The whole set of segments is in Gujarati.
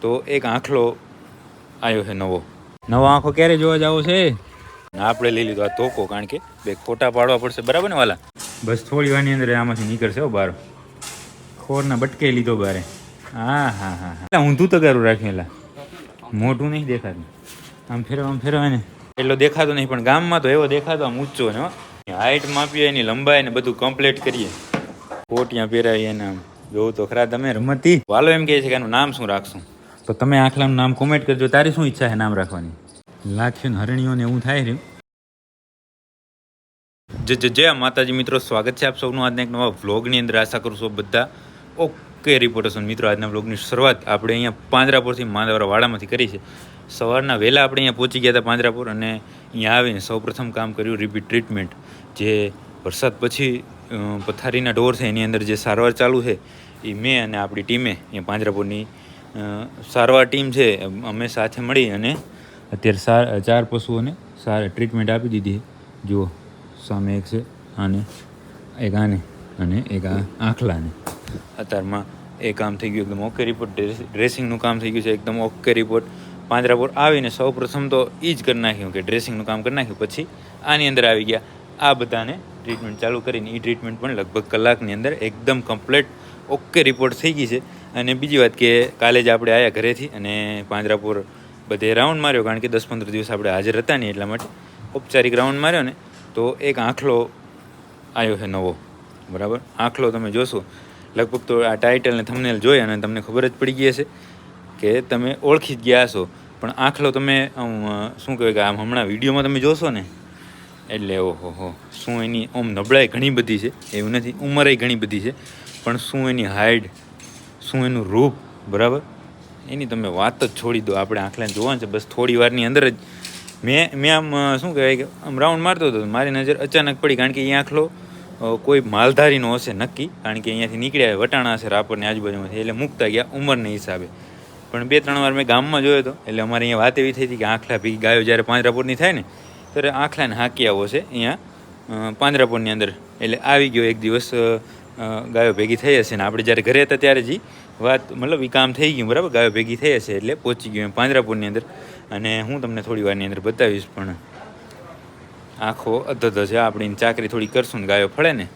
તો એક આંખલો આવ્યો છે નવો. નવો આંખો ક્યારે જોવા જાવો છે? આપણે લઈ લીધો આ તોકો, કારણ કે બે ખોટા પાડવા પડશે. બરાબર ને, વાલા? બસ થોડી વારની અંદર આમાંથી નીકળશે હો બાર ખોરના બટકે લીધો બારે. હા હા હા હા. ઊંધું તગારું રાખેલા મોટું નહીં દેખાતું. આમ ફેરવા, આમ ફેરવાય ને. એટલો દેખાતો નહીં, પણ ગામમાં તો એવો દેખાતો, આમ ઊંચો ને હાઈટ માપીએ, એની લંબાઈ ને બધું કમ્પ્લીટ કરીએ. કોટિયા પહેરાવીએ ને આમ. જોવું તો ખરા તમે, રમતી. વાલો એમ કહે છે કે એનું નામ શું રાખશું? તો તમે આખલાનું નામ કોમેન્ટ કરજો. તારી શું ઈચ્છા છે નામ રાખવાની? લાખ્યું ને હરણીઓને એવું થાય રહ્યું? જય જય માતાજી મિત્રો, સ્વાગત છે આપ સૌનું આજના એક નવા વ્લોગની અંદર. આશા કરું છું બધા ઓકે રિપોર્ટર્સ મિત્રો, આજના વ્લોગની શરૂઆત આપણે અહીંયા પાંજરાપુરથી માંદાવાળા વાડામાંથી કરી છે. સવારના વહેલા આપણે અહીંયા પહોંચી ગયા હતા પાંજરાપુર અને અહીંયા આવીને સૌપ્રથમ કામ કર્યું રિપીટ ટ્રીટમેન્ટ જે વરસાદ પછી પથારીના ઢોર છે, એની અંદર જે સારવાર ચાલુ છે એ મેં અને આપણી ટીમે અહીંયા પાંજરાપુરની સારવાર ટીમ છે, અમે સાથે મળી અને અત્યારે સાર ચાર પશુઓને સારી ટ્રીટમેન્ટ આપી દીધી જુઓ, સામે એક છે, આને, એક આને અને એક આ આંખલાને. અત્યારમાં એ કામ થઈ ગયું, એકદમ ઓકે રિપોર્ટ ડ્રેસિંગનું કામ થઈ ગયું છે, એકદમ ઓકે રિપોર્ટ પાંજરાપુર આવીને સૌ પ્રથમ તો એ જ કરી નાખ્યું કે ડ્રેસિંગનું કામ કરી નાખ્યું, પછી આની અંદર આવી ગયા. આ બધાને ટ્રીટમેન્ટ ચાલુ કરીને એ ટ્રીટમેન્ટ પણ લગભગ કલાકની અંદર એકદમ કમ્પ્લેટ ઓકે રિપોર્ટ થઈ ગઈ છે. અને બીજી વાત કે કાલે જ આપણે આવ્યા ઘરેથી અને પાંજરાપુર બધે રાઉન્ડ માર્યો, કારણ કે દસ પંદર દિવસ આપણે હાજર હતા નહીં એટલા માટે. ઔપચારિક રાઉન્ડ માર્યો ને, તો એક આંખલો આવ્યો છે નવો. બરાબર? આંખલો તમે જોશો. લગભગ તો આ ટાઇટલ ને થંબનેલ જોઈ અને તમને ખબર જ પડી ગઈ હશે કે તમે ઓળખી જ ગયા હશો. પણ આંખલો તમે શું કહેવાય કે આમ હમણાં વિડીયોમાં તમે જોશો ને, એટલે ઓહો હો, શું એની, આમ નબળાઈ ઘણી બધી છે, એવું નથી ઉંમરે ઘણી બધી છે, પણ શું એની હાઈટ શું એનું રૂપ, બરાબર? એની તમે વાત જ છોડી દો, આપણે આંખલાને જોવાનું છે. બસ થોડી વારની અંદર જ. મેં મેં આમ શું કહેવાય કે, આમ રાઉન્ડ મારતો હતો. મારી નજર અચાનક પડી, કારણ કે એ આંખલો કોઈ માલધારીનો હશે નક્કી, કારણ કે અહીંયાથી નીકળ્યા વટાણા હશે, રાપરની આજુબાજુમાંથી. એટલે મૂકતા ગયા ઉંમરને હિસાબે. પણ બે, ત્રણ વાર મેં ગામમાં જોયો હતો એટલે અમારે અહીંયા વાત એવી થઈ હતી કે આંખલા ભી ગાયો જ્યારે પાંજરાપુરની થાય ને, ત્યારે આંખલાને હાંકી આવો છે અહીંયા પાંજરાપુરની અંદર. એટલે આવી ગયો એક દિવસ ગાયો ભેગી થઈ હશે ને. આપણે જ્યારે ઘરે હતા ત્યારે જ વાત, મતલબ એ કામ થઈ ગયું, બરાબર? ગાયો ભેગી થઈ હશે એટલે પહોંચી ગયું એમ પાંજરાપુરની અંદર. અને હું તમને થોડી વારની અંદર બતાવીશ પણ આંખો અધધ છે. આપણી ચાકરી થોડી કરશું ને ગાયો ફળે ને,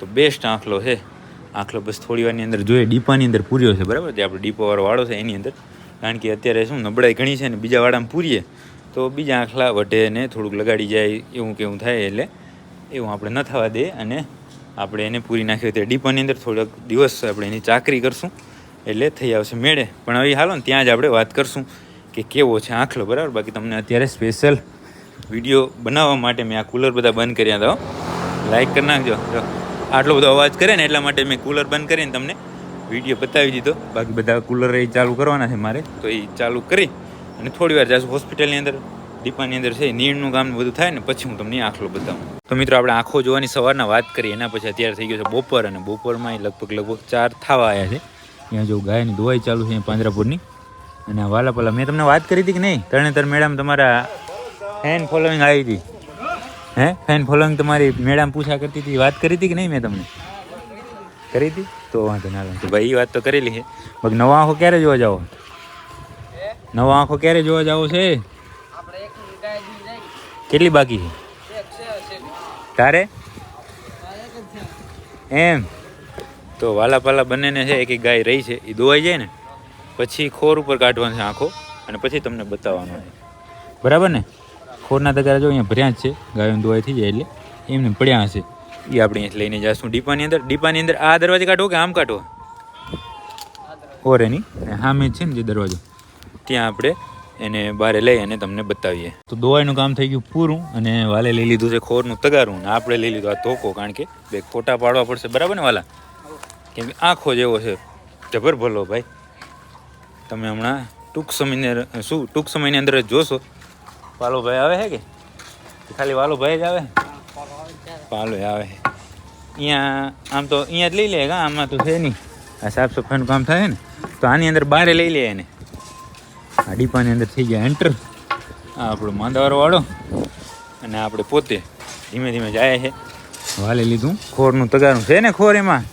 તો બેસ્ટ આંખલો છે. આંખલો બસ થોડી વારની અંદર જોઈએ, ડીપાની અંદર પૂર્યો છે, બરાબર? જે આપણો ડીપોવાળો વાળો છે એની અંદર. કારણ કે અત્યારે શું, નબળાઈ ઘણી છે ને બીજા વાળામાં પૂરીએ, તો બીજા આંખલા વઢે ને થોડુંક લગાડી જાય, એવું કેવું થાય એટલે એવું આપણે ન થવા દે. અને આપણે એને પૂરી નાખીએ તો ડીપાની અંદર થોડોક દિવસ આપણે એની ચાકરી કરશું. એટલે થઈ આવશે મેળે. પણ હવે હાલો ને, ત્યાં જ આપણે વાત કરશું કે કેવો છે આંખલો, બરાબર? બાકી તમને અત્યારે સ્પેશિયલ વીડિયો બનાવવા માટે મેં આ કુલર બધા બંધ કર્યા હતા લાઈક કરી નાખજો. જો, આટલો બધો અવાજ કરે ને એટલા માટે મેં કુલર બંધ કરીને તમને વીડિયો બતાવી દીધો. બાકી બધા કુલર એ ચાલુ કરવાના છે મારે, તો એ ચાલુ કરી અને થોડી વાર જાશું હોસ્પિટલની અંદર. ડીપાની અંદર છે નીણનું કામ બધું થાય ને, પછી હું તમને આંખલો બતાવું. તો મિત્રો, આપણે આંખો જોવાની સવારના વાત કરીએ, એના પછી અત્યારે થઈ ગયો છે બપોર અને બપોરમાં લગભગ લગભગ ચાર થવા આવ્યા છે. ત્યાં જો ગાયની દુવાઈ ચાલુ છે પાંજરાપુરની. અને વાલાપલા, મેં તમને વાત કરી હતી કે નહીં? તરણેતર મેડમ તમારા ફેન ફોલોઈંગ આવી હતી. હે? ફેન ફોલોઈંગ તમારી મેડમ પૂછા કરતી હતી, વાત કરી હતી કે નહીં મેં તમને? કરી હતી? તો વાંધો ના વાંધો ભાઈ એ વાત તો કરેલી છે. બાકી નવા આંખો ક્યારે જોવા જાઓ? નવા આંખો ક્યારે જોવા જાઓ છે? કેટલી બાકી છે? તારે? એમ. તો વાલા પાલા બંનેને છે, એક ગાય રહી છે, એ દોવાઈ જાય ને, પછી ખોર ઉપર કાઢવાનું છે આંખો, અને પછી તમને બતાવવાનું છે. બરાબર ને? ખોરના દગારા જો અહીંયા ભર્યા જ છે, ગાયોને દોવાઈ થઈ જાય એટલે, એમને પડ્યા હશે. એ આપણે અહીંયા લઈને જઈશું ડીપાની અંદર. ડીપાની અંદર આ દરવાજે કાઢવો કે આમ કાઢવો ઓર એની સામે છે ને જે દરવાજો. ત્યાં આપણે એને બારે લઈ અને તમને બતાવીએ. તો દોવાઈનું કામ થઈ ગયું પૂરું, અને વાલે લઈ લીધું છે ખોરનું તગારું, ને આપણે લઈ લીધું આ ધોકો, કારણ કે બે ફોટા પાડવા પડશે. બરાબર ને વાલા? કેમ કે આંખો જેવો છે. જબર ભલો ભાઈ. તમે હમણાં ટૂંક સમયની શું, ટૂંક સમયની અંદર જ જોશો? વાલો ભાઈ આવે છે કે? ખાલી વાલો ભાઈ જ આવે? પાલો આવે છે અહીંયા આમ તો અહીંયા જ લઈ લે કા? આમાં તો છે નહીં આ સાફ સફાઈનું કામ થાય ને, તો આની અંદર બારે લઈ લે એને. આ ડીપાની અંદર થઈ ગયા એન્ટર આપણો માંદાવાળો અને આપણે પોતે ધીમે ધીમે જાય છે વાલે લીધું. ખોરનું તગારું છે ને ખોર એમાં?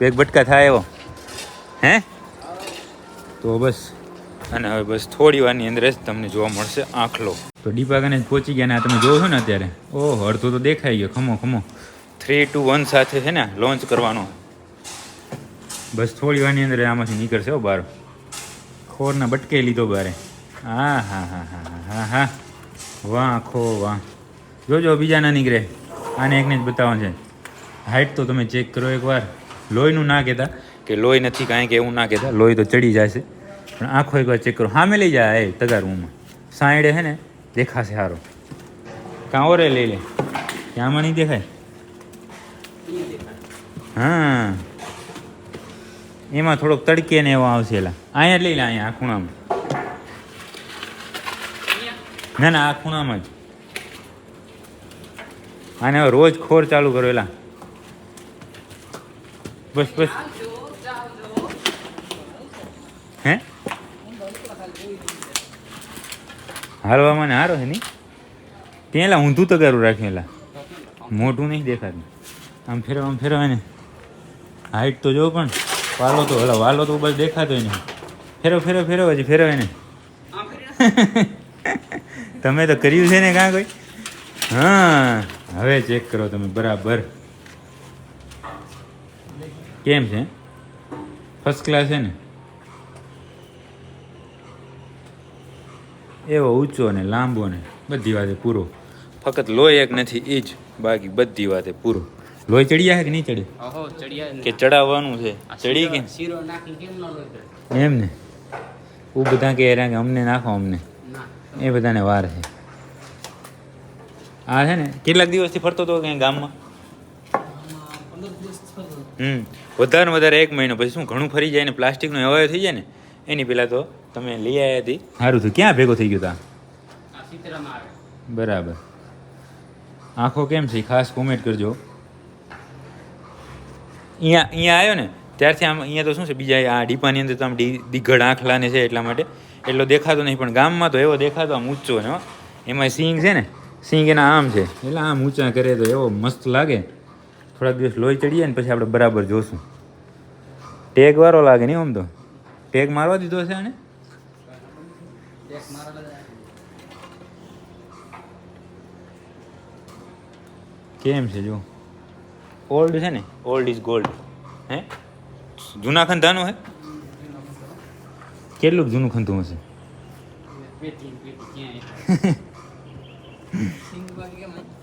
પેક બટકા થાય એવો. હે? તો બસ. અને હવે બસ થોડી વારની અંદર જ તમને જોવા મળશે આંખલો. તો ડીપાગાને જ પહોંચી ગયા ને આ તમે જોવો છો ને અત્યારે? ઓહો અડધો તો દેખાઈ ગયો. ખમો ખમો. થ્રી ટુ વન સાથે છે ને લોન્ચ કરવાનો. બસ થોડી વારની અંદર આમાંથી નીકળશે હો બહાર. ખોરના બટકે લીધો બારે. હા હા હા હા હા હા હા. વાહ ખો વાહ. જોજો બીજા ના નીકળે. આને એકને જ બતાવવાનું છે. હાઈટ તો તમે ચેક કરો એકવાર. લોહીનું ના કહેતા, કે લોહી નથી કાંઈ કે એવું ના કહેતા, લોહી તો ચડી જશે પણ આંખો એકવાર ચેક કરો. સામે લઈ જાય, એ તગાર રૂમમાં સાઈડે હે ને, દેખાશે સારો કાં ઓરે લઈ લે? આમાં નહીં દેખાય? હા. એમાં થોડોક તડકે ને એવો આવશે એલા. અહીંયા લઈ લે, અહીંયા, આ ખૂણામાં. ના ના, આ ખૂણામાં જ. આને રોજ ખોર ચાલુ કરો એલા. બસ બસ. હે? હાલવામાં ને હારો છે નહીં. પેલા ઊંધું તો રાખ્યું એલા મોટું નહીં દેખાતું. આમ ફેરવા, આમ ફેરવાય ને હાઈટ તો જો પણ, વાલો તો, હલા, વાલો તો બસ દેખાતો નહીં. ફેરવ ફેરવ ફેરવ હજી ફેરવાય ને તમે તો કર્યું છે ને કાં કોઈ? હા, હવે ચેક કરો તમે, બરાબર. કેમ છે? ફર્સ્ટ ક્લાસ છે ને? એવો ઊંચો ને લાંબો ને બધી વાતે પૂરો. ફક્ત લોહી એક નથી એ જ બાકી બધી વાતે પૂરો. લોહી ચડ્યા છે કે નહીં ચડે? કે ચડાવવાનું છે? ચડી કે? એમ ને. હું બધા કહે રહ્યા કે અમને નાખો અમને. એ બધાને વાર છે. આ છે ને કેટલાક દિવસથી ફરતો હતો ક્યાંય ગામમાં. હમ. વધારે વધારે એક મહિનો. પછી શું ઘણું ફરી જાય ને પ્લાસ્ટિકનો હવાયો થઈ જાય ને એની પહેલાં તો તમે લઈ આવ્યા હતી સારું થયું. ક્યાં ભેગો થઈ ગયો તા? આ સીતરામાં આવે. બરાબર. આંખો કેમ છે? ખાસ કોમેન્ટ કરજો. અહીંયા અહીંયા આવ્યો ને ત્યારથી આમ અહીંયા તો શું છે બીજા આ ડીપાની અંદર તો આમ ડી દિગ્ગડ આંખલાને છે એટલા માટે. એટલો દેખાતો નહીં પણ ગામમાં તો એવો દેખાતો આમ ઊંચો ને હો. એમાં સિંગ છે ને સિંગ એના આમ છે. એટલે આમ ઊંચા કરે તો એવો મસ્ત લાગે. થોડાક દિવસ લોહી ચડીએ ને પછી આપણે બરાબર જોશું. ટેગ વાળો લાગે નહીં આમ તો? ટેગ મારવા દીધો છે આને. કેમ છે જો? ઓલ્ડ છે ને? ઓલ્ડ ઇઝ ગોલ્ડ હે? જૂના ખંધાનું હે? કેટલું જૂનું ખંધું હશે.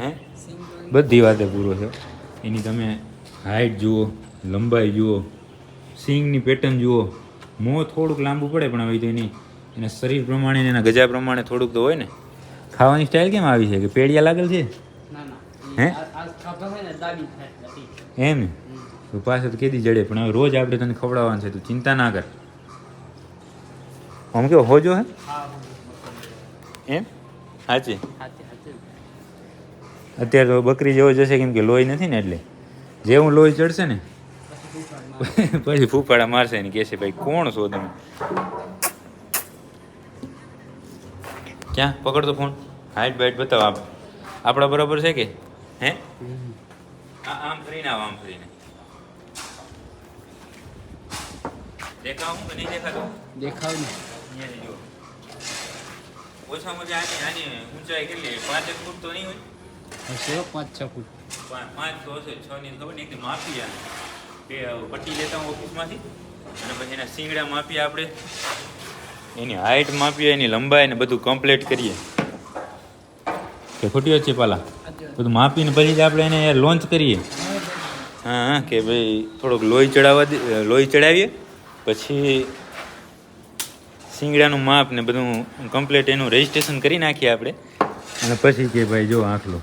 હે? બધી વાતે પૂરો છે એની તમે હાઈટ જુઓ લંબાઈ જુઓ સિંગની પેટર્ન જુઓ મોં થોડુંક લાંબુ પડે પણ હવે તો એની એના શરીર પ્રમાણે એના ગજા પ્રમાણે થોડુંક તો હોય ને. ખાવાની સ્ટાઇલ કેમ આવી છે? કે પેડિયા લાગેલ છે? હે? એમ. તો પાછળ કેદી જડે પણ હવે રોજ આપણે તને ખવડાવવાનું છે તું ચિંતા ના કર. આમ કેવો હોજો હે? એમ? સાચી અત્યારે તો બકરી જેવો જશે કેમ કે લોહી નથી ને એટલે. જે હું લોહી ચડશે ને પછી. ફૂફાડા મારશે ને કહેશે ભાઈ કોણ છો તમે? ક્યાં? પકડતો ફોન હાઈટ બાઈટ બતાવો આપ આપણા બરાબર છે કે? હે? આમ ફરીને આવ આમ ફરીને દેખાવું કે નહીં દેખાતું? દેખાવ ને. ઓછામાં ઓછી આની આની ઊંચાઈ કેટલી? પાંચ એક ફૂટ તો નહીં હોય? હશે પાંચ છ ફૂટ પાંચ તો હશે છ ની ખબર નહીં એકદમ માપી આ પટ્ટી લેતા હું ઓફિસમાંથી અને પછી એના શીંગડા માપીએ આપણે. એની હાઈટ માપીએ એની લંબાઈ ને બધું કમ્પ્લીટ કરીએ. કે ખોટી છે પાલા? બધું માપીને પછી જ આપણે એને લોન્ચ કરીએ. હા હા કે ભાઈ થોડોક લોહી ચડાવવા દે લોહી ચડાવીએ પછી શિંગડાનું માપ ને બધું કમ્પ્લીટ એનું રજીસ્ટ્રેશન કરી નાખીએ આપણે. અને પછી કે ભાઈ જો આંખલો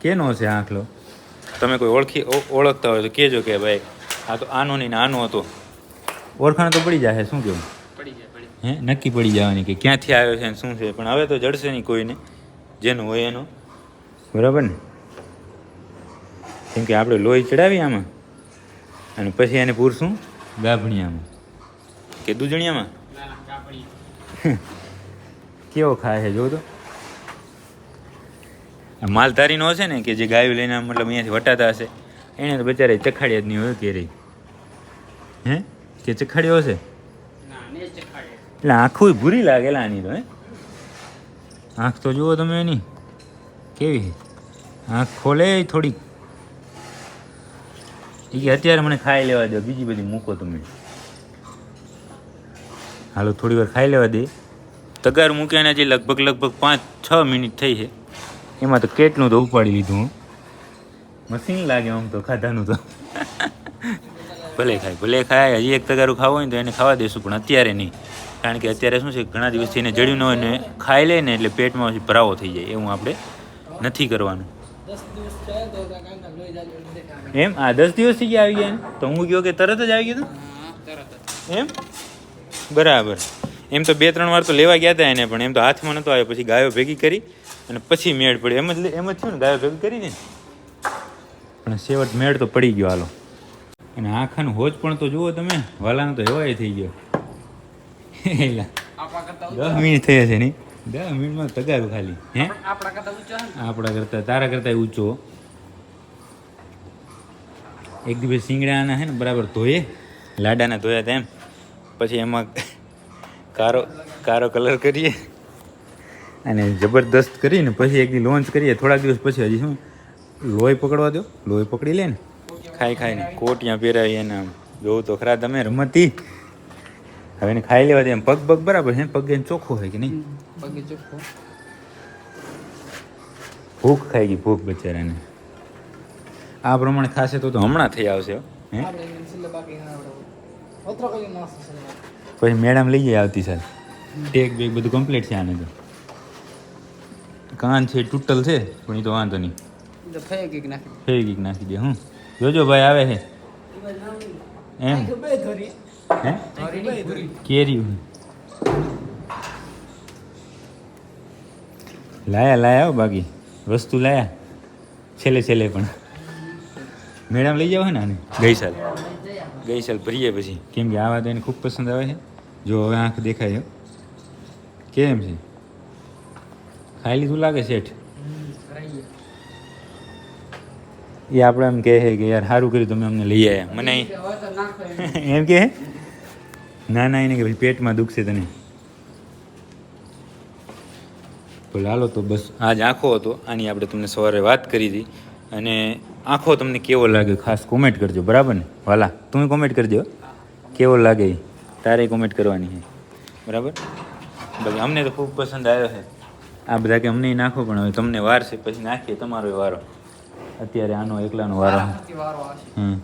કેનો છે આંખલો? તમે કોઈ ઓળખી ઓળખતા હોય તો કહેજો કે ભાઈ આ તો આનો નહીં ને આનો હતો. ઓળખાણ તો પડી જશે શું કેવું? પડી જાય હે? નક્કી પડી જવાની કે ક્યાંથી આવ્યો છે ને શું છે? પણ હવે તો જડશે નહીં કોઈને જેનું હોય એનું. બરાબર ને? કેમ કે આપણે લોહી ચડાવીએ આમાં અને પછી એને પૂરશું ગાભણિયામાં. કે દૂધણિયામાં ના ના કેવો ખાય છે જો તો. માલધારીનો હશે ને કે જે ગાયો લઈને મતલબ અહીંયાથી વટાતા હશે, એને તો બચારે ચખાડ્યા જ નહીં હોય કેરી હે? કે ચખાડ્યો હશે? એટલે આંખું ભૂરી લાગેલા આની તો, હે? આંખ તો જુઓ તમે એની, કેવી આંખ ખોલે થોડીક. એ અત્યારે મને ખાઈ લેવા દો, બીજી બધી મૂકો તમે. હાલો, થોડી વાર ખાઈ લેવા દે. તગાર મૂક્યાને જે લગભગ લગભગ પાંચ છ મિનિટ થઈ છે. એમાં તો કેટલું તો ઉપાડી લીધું. મશીન લાગે આમ તો ખાધાનું તો. ભલે ખાય ભલે ખાય હજી એક તગારું ખાવું હોય ને તો એને ખાવા દેશું પણ અત્યારે નહીં. કારણ કે અત્યારે શું છે ઘણા દિવસથી એને જડ્યું ન હોય ને ખાઈ લે ને એટલે પેટમાં ભરાવો થઈ જાય એવું આપણે નથી કરવાનું. એમ? આ દસ દિવસ થઈ ગયા આવી ગયા? તો હું ગયો કે તરત જ આવી ગયો એમ? બરાબર. એમ તો બે ત્રણ વાર તો લેવા ગયા હતા એને પણ એમ તો હાથમાં નતો આવ્યો પછી ગાયો ભેગી કરી અને પછી મેળ પડ્યો એમ જ એમ જ થયું ને ગાયો ભેગી કરીને. પણ છેવટ મેળ તો પડી ગયો હાલો. અને આખાનું હોજ પણ તો જુઓ તમે વાલાનો તો હેવાય થઈ ગયો. દસ મિનિટ થયા છે નહીં દસ મિનિટમાં તગારું ખાલી. હે? આપણા કરતા તારા કરતા ઊંચો. એક દિવસ સિંગડાના હે ને બરાબર ધોયે. લાડાના ધોયા તેમ પછી એમાં કારો કારો કલર કરીએ. અને જબરદસ્ત કરીને પછી એક દી લોન્ચ કરીએ. થોડાક દિવસ પછી હજી શું? લોહી પકડવા દો. લોહી પકડી લે ને. ખાઈ ખાઈને કોટિયા પહેરાવી એને આમ જોવું તો ખરા તમે રમતી. હવે એને ખાઈ લેવા દે એમ. પગ પગ બરાબર છે પગ એને ચોખ્ખો હોય કે નહીં? પગ ચોખ્ખો. ભૂખ ખાઈ ગઈ ભૂખ બચારાને. આ પ્રમાણે ખાશે તો તો હમણાં થઈ આવશે હે. પછી મેડમ લઈ જાય આવતી સાહેબ ટેક બેગ બધું કમ્પ્લીટ છે આને તો. કાન છે તૂટલ છે પણ એ તો વાંધો નહીં. એક નાખી નાખી દે હું. જોજો ભાઈ આવે છે. એમ? હે? ધોરી ધોરી. કેરી લાયા લાયા બાકી. વસ્તુ લાયા. છેલ્લે છેલ્લે પણ. મેડમ લઈ જાવ ને આને? ગઈ સાલ ગઈ સાલ ભરીએ પછી. કેમ કે આ વાત એને ખૂબ પસંદ આવે છે. જો હવે આંખ દેખાય છે. કેમ છે? ખાઈ લીધું લાગે શેઠ એ આપણે એમ કહે છે કે યાર સારું કર્યું તમે અમને લઈ આવ્યા મને એમ. કે ના ના એને કે ભાઈ પેટમાં દુખશે તને. બોલે હાલો તો બસ આજ આંખો હતો. આની આપણે તમને સવારે વાત કરી હતી. અને આંખો તમને કેવો લાગે ખાસ કોમેન્ટ કરજો બરાબર ને? વાલા તમે કોમેન્ટ કરજો. કેવો લાગે તારે કોમેન્ટ કરવાની છે. બરાબર? બાકી અમને તો ખૂબ પસંદ આવ્યો છે. આ બધા કે અમને નાખો પણ હવે તમને વાર છે પછી નાખીએ તમારો વારો. અત્યારે આનો એકલાનો વારો. હમ.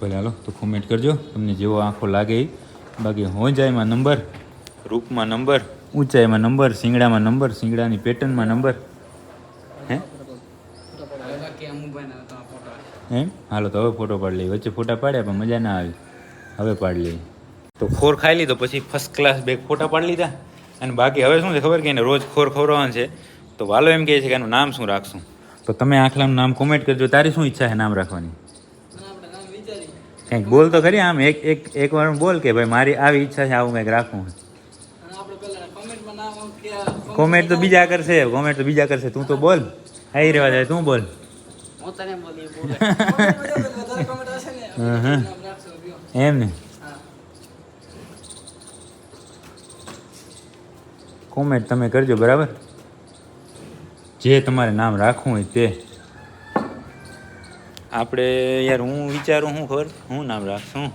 ભલે હાલો તો કોમેન્ટ કરજો. તમને જેવો આંખો લાગે એ બાકી હોંજાઈમાં નંબર રૂપમાં નંબર ઊંચાઈમાં નંબર શિંગડામાં નંબર શિંગડાની પેટર્નમાં નંબર. હે? એમ? હાલો તો હવે ફોટો પાડી લઈએ. વચ્ચે ફોટા પાડ્યા પણ મજા ના આવી. હવે પાડી લઈએ. તો ફોર ખાઈ લીધો પછી ફર્સ્ટ ક્લાસ બે ફોટા પાડી લીધા. અને બાકી હવે શું છે? ખબર કે એને રોજ ખોર ખવડાવવાનું છે. તો વાલો એમ કહે છે કે એનું નામ શું રાખશું? તો તમે આખલાનું નામ કોમેન્ટ કરજો. તારી શું ઈચ્છા છે નામ રાખવાની? કંઈક બોલ તો ખરી આમ. એક એક એક વાર બોલ કે ભાઈ મારી આવી ઈચ્છા છે આવું કંઈક રાખવું કોમેન્ટ તો બીજા કરશે. કોમેન્ટ તો બીજા કરશે. તું તો બોલ. આવી રહેવા જાય તું બોલ. એમ ને. કોમેન્ટ તમે કરજો બરાબર? જે તમારે નામ રાખવું હોય તે. આપણે યાર હું વિચારું હું ખબર? હું નામ રાખશું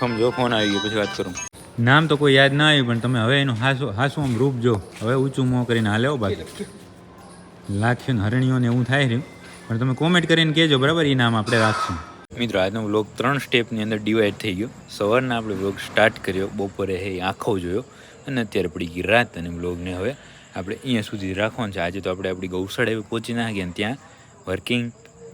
સમજો ફોન આવી ગયો પછી વાત કરું. નામ તો કોઈ યાદ ના આવ્યું પણ તમે હવે એનું હાસું હાસું આમ રૂપ જો. હવે ઊંચું મોં કરીને હાલે બાકી. લાખ્યું ને હરણીઓને એવું થાય રહ્યું. પણ તમે કોમેન્ટ કરીને કહેજો બરાબર? એ નામ આપણે રાખશું. મિત્રો, આજનો વ્લોગ ત્રણ સ્ટેપની અંદર ડિવાઈડ થઈ ગયો. સવારના આપણે વ્લોગ સ્ટાર્ટ કર્યો. બપોરે હે, આંખો જોયો. અને અત્યારે પડી ગઈ રાત અને વ્લોગને હવે આપણે અહીંયા સુધી રાખવાનું છે. આજે તો આપણે આપણી ગૌશાળા એવી પહોંચી ના ગયા ત્યાં વર્કિંગ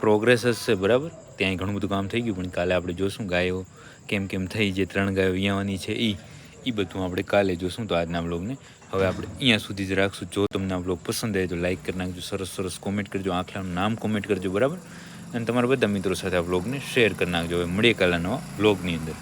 પ્રોગ્રેસ જ છે, બરાબર? ત્યાં ઘણું બધું કામ થઈ ગયું, પણ કાલે આપણે જોશું ગાયો કેમ કેમ થઈ જે ત્રણ ગાયો અહીંયાની છે એ એ બધું આપણે કાલે જોશું તો આજના બ્લોગને હવે આપણે અહીંયા સુધી જ રાખશું. જો તમને આ બ્લોગ પસંદ આવે તો લાઈક કરી નાખજો, સરસ સરસ કોમેન્ટ કરજો આખલાનું નામ કોમેન્ટ કરજો, બરાબર? અને તમારા બધા મિત્રો સાથે આ બ્લોગને શેર કરી નાખજો. હવે મળીએ કાલના નવા બ્લોગની અંદર.